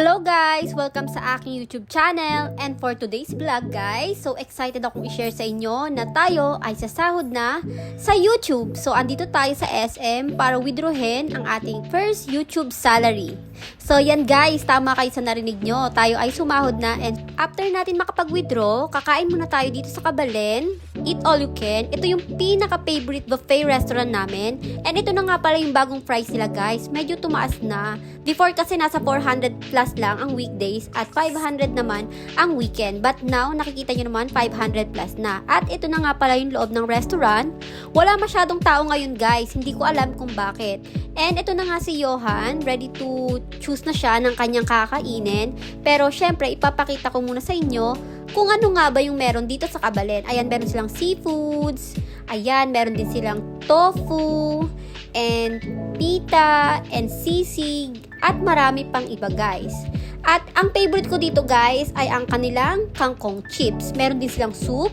Hello guys! Welcome sa aking YouTube channel. And for today's vlog guys, so excited akong i-share sa inyo na tayo ay sasahod na sa YouTube. So andito tayo sa SM para withdrawin ang ating first YouTube salary. So yan guys, tama kayo sa narinig nyo. Tayo ay sumahod na and after natin makapag-withdraw, kakain muna tayo dito sa Kabalen. Eat all you can. Ito yung pinaka-favorite buffet restaurant namin. And ito na nga pala yung bagong price nila guys. Medyo tumaas na. Before kasi nasa 400 plus lang ang weekdays at 500 naman ang weekend. But now, nakikita nyo naman 500 plus na. At ito na nga pala yung loob ng restaurant. Wala masyadong tao ngayon guys. Hindi ko alam kung bakit. And ito na nga si Johan, ready to choose na siya ng kanyang kakainin. Pero syempre, ipapakita ko muna sa inyo kung ano nga ba yung meron dito sa Kabalen. Ayan, meron silang seafoods. Ayan, meron din silang tofu and pita and sisig at marami pang iba guys. At ang favorite ko dito guys ay ang kanilang kangkong chips. Meron din silang soup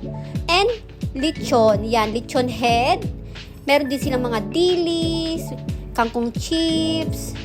and lechon. Yan, lechon head. Meron din silang mga dilis, kangkong chips.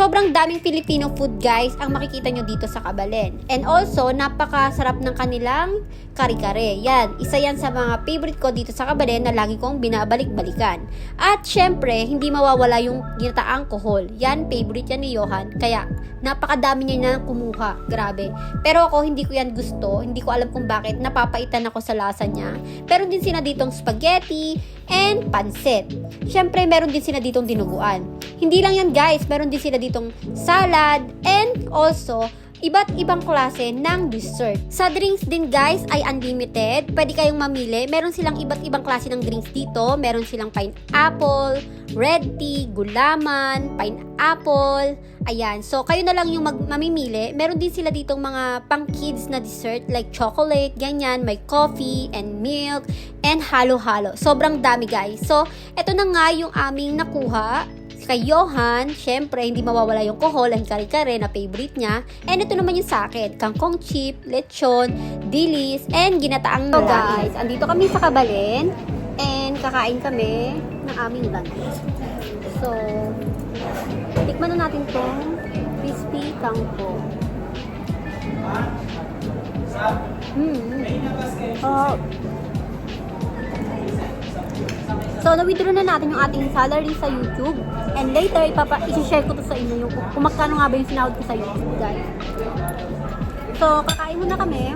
Sobrang daming Filipino food guys ang makikita nyo dito sa Kabalen. And also, napakasarap ng kanilang kare-kare. Yan, isa yan sa mga favorite ko dito sa Kabalen na lagi kong binabalik-balikan. At syempre, hindi mawawala yung ginataang kohol. Yan, favorite yan ni Johan. Kaya, napakadami niya na kumuha. Grabe. Pero ako, hindi ko yan gusto. Hindi ko alam kung bakit. Napapaitan ako sa lasa niya. Pero din sila ditong spaghetti and pansit. Syempre, meron din sila ditong dinuguan. Hindi lang yan guys, meron din sila ditong salad and also iba't ibang klase ng dessert. Sa drinks din guys ay unlimited. Pwede kayong mamili. Meron silang iba't ibang klase ng drinks dito. Meron silang pineapple, red tea, gulaman, pineapple. Ayan. So, kayo na lang yung mag- mamimili. Meron din sila ditong mga pang kids na dessert like chocolate, ganyan. May coffee and milk and halo-halo. Sobrang dami guys. So, eto na nga yung aming nakuha kay Johan, syempre, hindi mawawala yung kohol and kare-kare na favorite niya. And ito naman yung sa akin, kangkong chip, lechon, dilis, and ginataang so, guys, andito kami sa Kabalen, and kakain kami ng aming lunch. So, tikman na natin tong crispy kangkong. Hmm. Oh. So, na-withdraw na natin yung ating salary sa YouTube. And later, ipapa isi-share ko to sa inyo yung kung magkano nga ba yung sinahod ko sa YouTube, guys. So, kakain muna kami.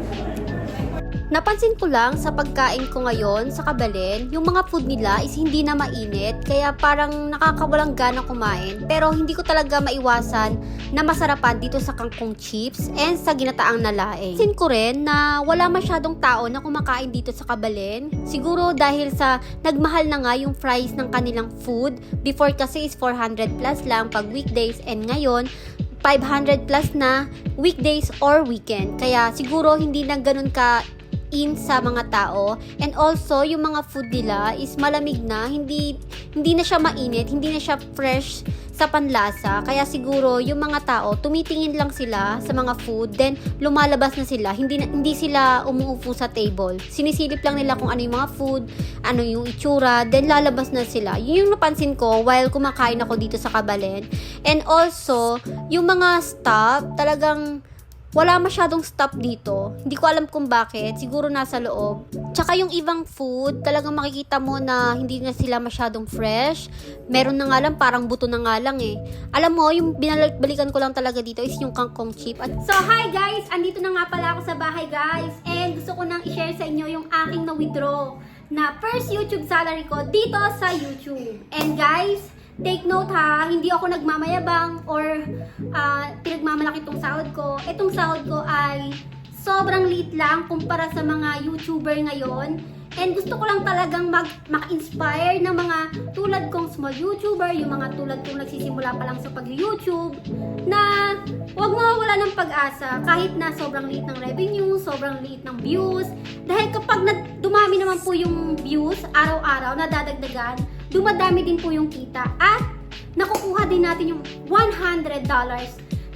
Napansin ko lang sa pagkain ko ngayon sa Kabalen, yung mga food nila is hindi na mainit, kaya parang nakakawalang gana kumain. Pero hindi ko talaga maiwasan na masarapan dito sa kangkong chips and sa ginataang nalaing. Pansin ko rin na wala masyadong tao na kumakain dito sa Kabalen. Siguro dahil sa nagmahal na nga yung price ng kanilang food. Before kasi is 400 plus lang pag weekdays and ngayon 500 plus na weekdays or weekend. Kaya siguro hindi na ganun ka in sa mga tao. And also yung mga food nila is malamig na. Hindi hindi na siya mainit. Hindi na siya fresh sa panlasa. Kaya siguro yung mga tao tumitingin lang sila sa mga food. Then lumalabas na sila. Hindi na, hindi sila umuupo sa table. Sinisilip lang nila kung ano yung mga food ano yung itsura. Then lalabas na sila. Yun yung napansin ko while kumakain ako dito sa Kabalen. And also yung mga staff talagang wala masyadong stop dito. Hindi ko alam kung bakit. Siguro nasa loob. Tsaka yung ibang food, talagang makikita mo na hindi na sila masyadong fresh. Meron na nga lang, parang buto na nga lang eh. Alam mo, yung binalikan ko lang talaga dito is yung kangkong chip. At so, hi guys! Andito na nga pala ako sa bahay guys. And gusto ko nang i-share sa inyo yung aking na-withdraw na first YouTube salary ko dito sa YouTube. And guys, take note ha, hindi ako nagmamayabang or uh, pinagmamalaki itong sahod ko. Itong sahod ko ay sobrang liit lang kumpara sa mga YouTuber ngayon. And gusto ko lang talagang mag, inspire ng mga tulad kong small YouTuber, yung mga tulad kong nagsisimula pa lang sa pag-YouTube, na huwag mawawala ng pag-asa kahit na sobrang liit ng revenue, sobrang liit ng views. Dahil kapag na, dumami naman po yung views, araw-araw, nadadagdagan, dumadami din po yung kita. At nakukuha din natin yung $100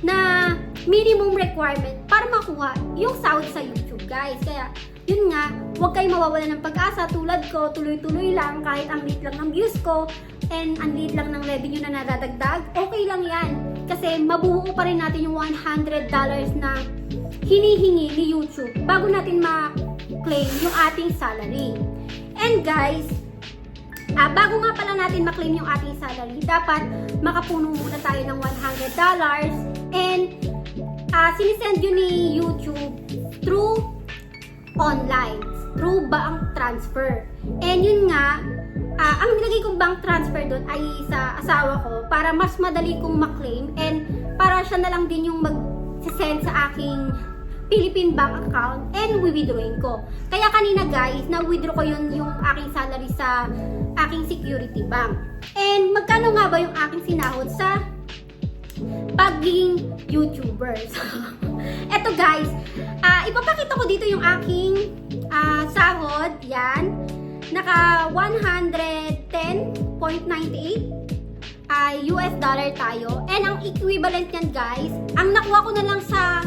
na minimum requirement para makuha yung sahod sa YouTube, guys. Kaya, yun nga, huwag kayo mawawala ng pag-asa tulad ko, tuloy-tuloy lang kahit ang liit lang ng views ko and ang liit lang ng revenue na nadadagdag, okay lang yan. Kasi mabubuo pa rin natin yung $100 na hinihingi ni YouTube bago natin ma-claim yung ating salary. And guys, ah, bago nga pala natin ma-claim yung ating salary, dapat makapuno muna tayo ng $100 and ah sinisend yun ni YouTube through online, through bank transfer. And yun nga, ah, ang nilagay kong bank transfer doon ay sa asawa ko para mas madali kong maklaim and para siya na lang din yung mag-send sa aking Philippine bank account and withdrawing ko. Kaya kanina guys, na-withdraw ko yun yung aking salary sa aking security bank. And magkano nga ba yung aking sinahod sa pagiging YouTuber. So, eto guys, ah ipapakita ko dito yung aking ah, sahod. Yan. Naka 110.98 ay US dollar tayo. And ang equivalent niyan guys, ang nakuha ko na lang sa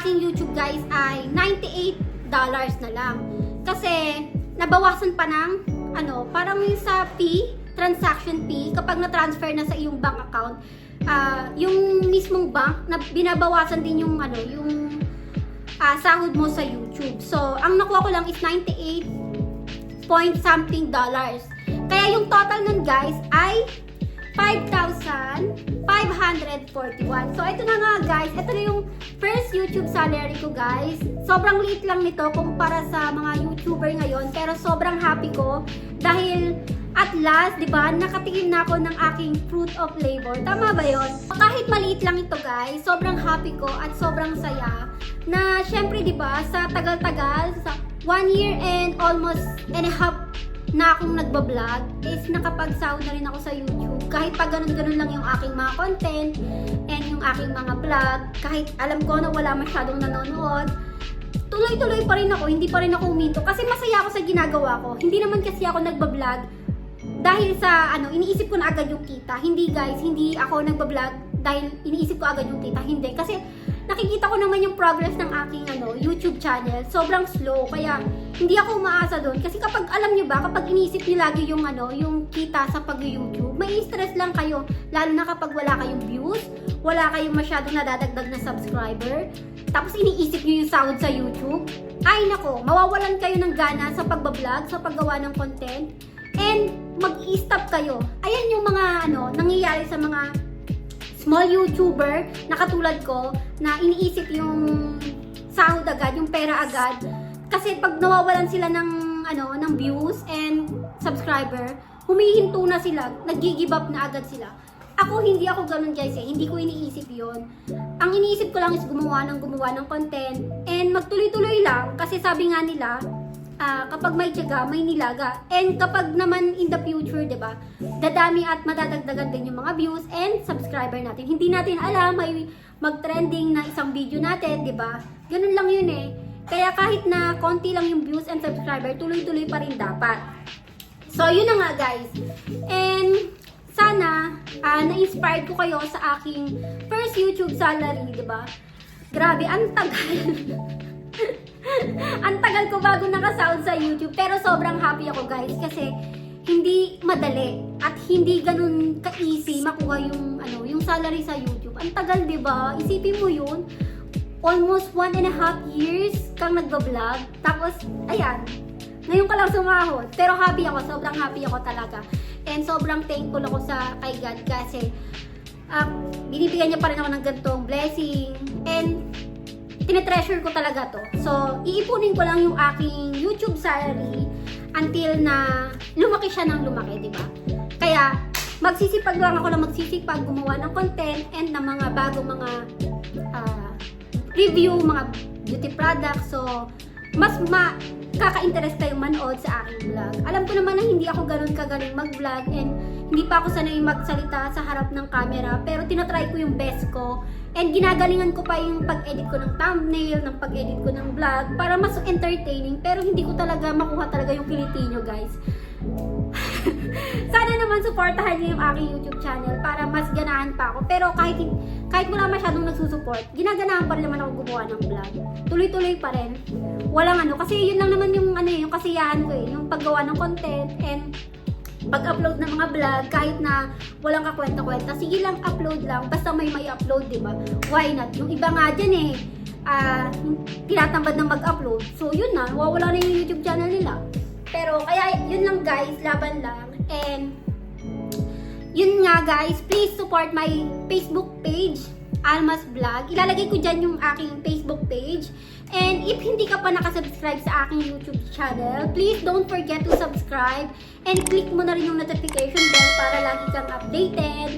aking YouTube guys ay 98 dollars na lang. Kasi nabawasan pa ng ano, parang sa fee, transaction fee kapag na-transfer na sa iyong bank account, ah, yung mismong bank na binabawasan din yung ano, yung ah, sahod mo sa YouTube. So, ang nakuha ko lang is 98 point something dollars. Kaya yung total nun guys ay 5,541. So, ito na nga guys. Ito na yung first YouTube salary ko guys. Sobrang liit lang nito kumpara sa mga YouTuber ngayon. Pero sobrang happy ko dahil at last, di ba, nakatikim na ako ng aking fruit of labor. Tama ba yon? Kahit maliit lang ito guys, sobrang happy ko at sobrang saya na syempre di ba, sa tagal-tagal, sa one year and almost and a half na akong nagbablog is nakapagsahod na rin ako sa YouTube. Kahit pa ganun-ganun lang yung aking mga content and yung aking mga vlog, kahit alam ko na wala masyadong nanonood, tuloy-tuloy pa rin ako, hindi pa rin ako uminto kasi masaya ako sa ginagawa ko. Hindi naman kasi ako nagbablog dahil sa ano, iniisip ko na agad yung kita. Hindi guys, hindi ako nagbablog dahil iniisip ko agad yung kita. Hindi kasi nakikita ko naman yung progress ng aking ano, YouTube channel. Sobrang slow kaya hindi ako umaasa doon kasi kapag alam niyo ba, kapag iniisip niyo lagi yung ano, yung kita sa pag-YouTube, may stress lang kayo lalo na kapag wala kayong views, wala kayong masyadong nadadagdag na subscriber, tapos iniisip niyo yung sahod sa YouTube. Ay nako, mawawalan kayo ng gana sa pagbablog, sa paggawa ng content, and mag-i-stop kayo. Ayan yung mga ano, nangyayari sa mga small YouTuber na katulad ko na iniisip yung sahod agad, yung pera agad. Kasi pag nawawalan sila ng ano, ng views and subscriber, humihinto na sila, nag-give up na agad sila. Ako, hindi ako ganun guys eh. Hindi ko iniisip yon. Ang iniisip ko lang is gumawa ng gumawa ng content and magtuloy-tuloy lang kasi sabi nga nila, ah, kapag may tiyaga, may nilaga. And kapag naman in the future, 'di ba? Dadami at madadagdagan din yung mga views and subscriber natin. Hindi natin alam may mag-trending na isang video natin, 'di ba? Ganun lang 'yun eh. Kaya kahit na konti lang yung views and subscriber, tuloy-tuloy pa rin dapat. So, yun na nga guys. And sana ah, na-inspired ko kayo sa aking first YouTube salary, 'di ba? Grabe, ang tagal. ang tagal ko bago nakasahod sa YouTube. Pero sobrang happy ako guys kasi hindi madali at hindi ganun ka-easy makuha yung ano, yung salary sa YouTube. Ang tagal, 'di ba? Isipin mo 'yun. Almost one and a half years kang nagba-vlog. Tapos, ayan, ngayon ka lang sumahod. Pero happy ako, sobrang happy ako talaga. And sobrang thankful ako sa kay God kasi ah, binibigyan niya pa rin ako ng ganitong blessing. And tinetreasure ko talaga to. So, iipunin ko lang yung aking YouTube salary until na lumaki siya ng lumaki, di ba? Kaya, magsisipag lang ako na magsisipag gumawa ng content and ng mga bagong mga ah, review, mga beauty products. So, mas ma kaka-interest kayong manood sa aking vlog. Alam ko naman na hindi ako ganun kagaling mag-vlog and hindi pa ako sanay magsalita sa harap ng camera pero tinatry ko yung best ko and ginagalingan ko pa yung pag-edit ko ng thumbnail, ng pag-edit ko ng vlog para mas entertaining pero hindi ko talaga makuha talaga yung kiliti nyo guys. Sana naman supportahan niyo yung aking YouTube channel para mas ganahan pa ako. Pero kahit kahit wala masyadong nagsusupport, ginaganahan pa rin naman ako gumawa ng vlog. Tuloy-tuloy pa rin. Walang ano, kasi yun lang naman yung ano eh, yung kasiyahan ko eh, yung paggawa ng content and pag-upload ng mga vlog kahit na walang kakwenta-kwenta, sige lang upload lang basta may may upload, 'di ba? Why not? Yung iba nga diyan eh ah tinatamad ng mag-upload. So yun na, wawala na yung YouTube channel nila. Pero kaya yun lang guys, laban lang. And yun nga guys, please support my Facebook page, Almas Vlog. Ilalagay ko dyan yung aking Facebook page. And if hindi ka pa nakasubscribe sa aking YouTube channel, please don't forget to subscribe and click mo na rin yung notification bell para lagi kang updated.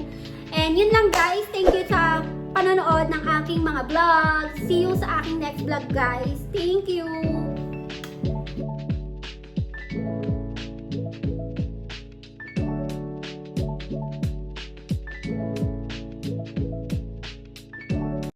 And yun lang guys, thank you sa panonood ng aking mga vlogs. See you sa aking next vlog guys. Thank you!